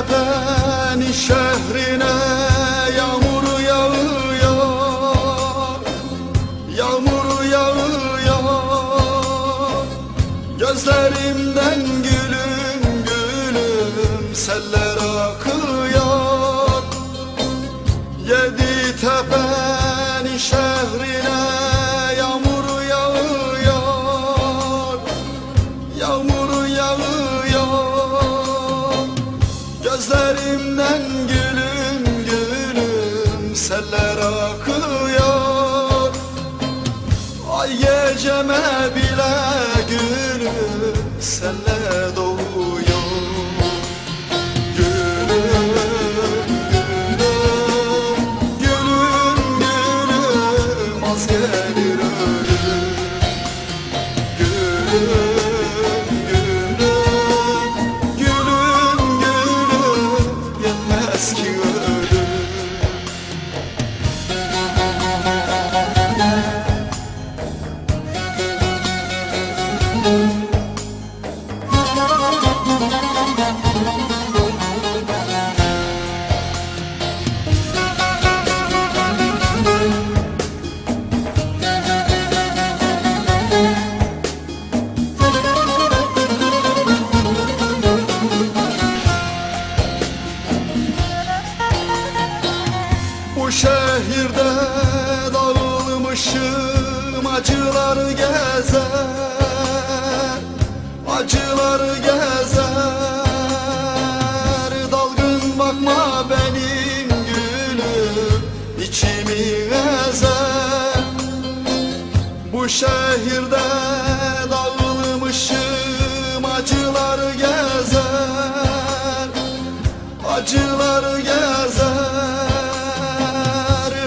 Tepenin şehrine yağmur yağıyor. Yağmur yağıyor. Gözlerimden gülüm gülüm seller seller akıyor. Ay geceme bile gülüm senle şehirde dağılmışım acılar gezer Acılar gezer.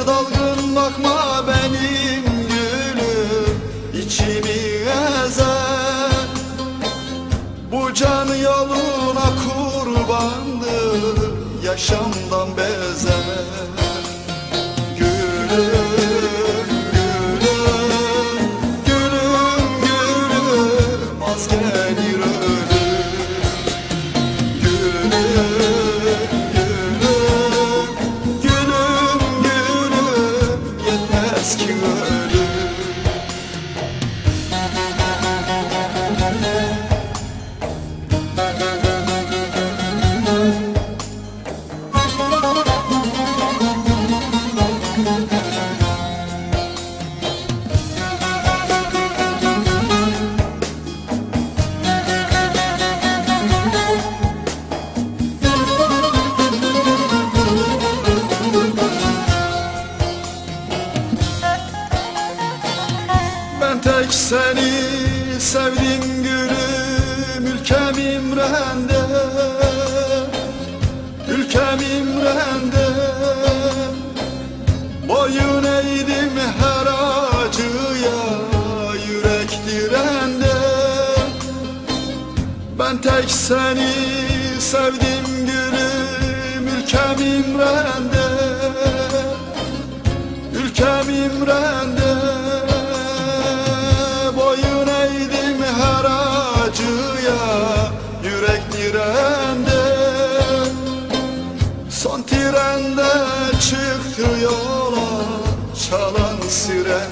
Dalgın bakma benim gülüm içimi ezer. Bu can yoluna kurbandır Yaşamdan bezer yürü tek seni sevdim gülüm ülkem İmren'de. Ülkem İmren'de. Boyun eğdim her acıya yürek dirende. Ben tek seni sevdim gülüm ülkem İmren'de. Ülkem İmren'de şu yola çalan siren